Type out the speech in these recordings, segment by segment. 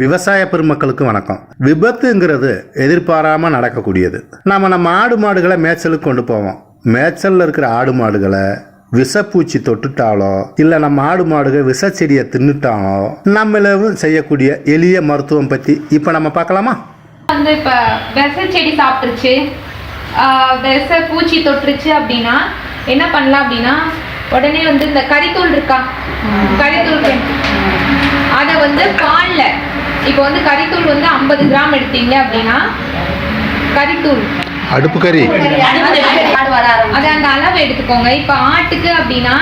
விவசாய பெருமக்களுக்கு வணக்கம். விபத்துங்கிறது எதிர்பாராம நடக்கக்கூடியது. நம்ம நம்ம ஆடு மாடுகளை மேய்ச்சலுக்கு கொண்டு போவோம். மேய்ச்சல்ல இருக்கிற ஆடு மாடுகளை விஷப்பூச்சி தொட்டுட்டாலோ இல்லை நம்ம ஆடு மாடுகள் விஷச்செடியை தின்னுட்டாலோ நம்மளவும் செய்யக்கூடிய எளிய மருத்துவம் பற்றி இப்போ நம்ம பார்க்கலாமா? வந்து இப்போ விச செடி சாப்பிட்டுருச்சு. விச பூச்சி தொட்டுருச்சு அப்படின்னா என்ன பண்ணலாம் அப்படின்னா உடனே வந்து இந்த கறித்தூள் இருக்கா? கறித்தூள் அதை வந்து பாலில் இப்போ வந்து கறித்தூள் வந்து ஐம்பது கிராம் எடுத்தீங்க அப்படின்னா கறித்தூள். அடுப்பு கறி. அது அந்த அளவு எடுத்துக்கோங்க. இப்போ ஆட்டுக்கு அப்படின்னா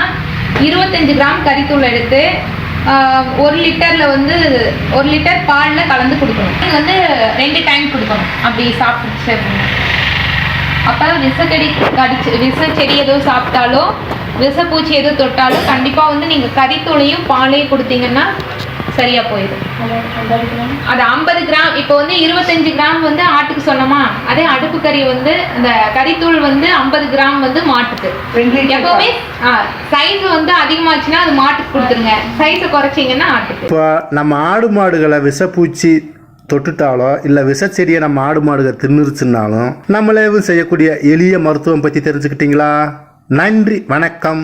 இருபத்தஞ்சு கிராம் கறித்தூள் எடுத்து ஒரு லிட்டரில் வந்து ஒரு லிட்டர் பாலில் கலந்து கொடுக்கணும். இது வந்து ரெண்டு டைம் கொடுக்கணும். அப்படி சாப்பிட்டுச்சு அப்படின்னா. அப்போ விஷக்கடி கடிச்சு விஷ செடி ஏதோ சாப்பிட்டாலோ விஷப்பூச்சி ஏதோ தொட்டாலோ கண்டிப்பாக வந்து நீங்கள் கறித்தூளையும் பாலையும் கொடுத்தீங்கன்னா சரியா போயிடும். அது ஐம்பது கிராம்? இப்போ வந்து இருபத்தஞ்சு கிராம் வந்து ஆட்டுக்கு சொன்னோமா? அதே அடுப்பு கறி வந்து இந்த கறித்தூள் வந்து ஐம்பது கிராம் வந்து மாட்டுக்கு. எப்பவுமே சைஸ் வந்து அதிகமாச்சுன்னா அது மாட்டுக்கு கொடுத்துருங்க. சைஸை குறைச்சிங்கன்னா ஆட்டுக்கு. இப்போ நம்ம ஆடு மாடுகளை விஷப்பூச்சி தொட்டுட்டாலோ இல்லை விஷச்செடியை நம்ம ஆடு மாடுகள் தின்னுருச்சுன்னாலும் நம்மளேவும் செய்யக்கூடிய எளிய மருத்துவம் பற்றி தெரிஞ்சுக்கிட்டீங்களா? நன்றி வணக்கம்.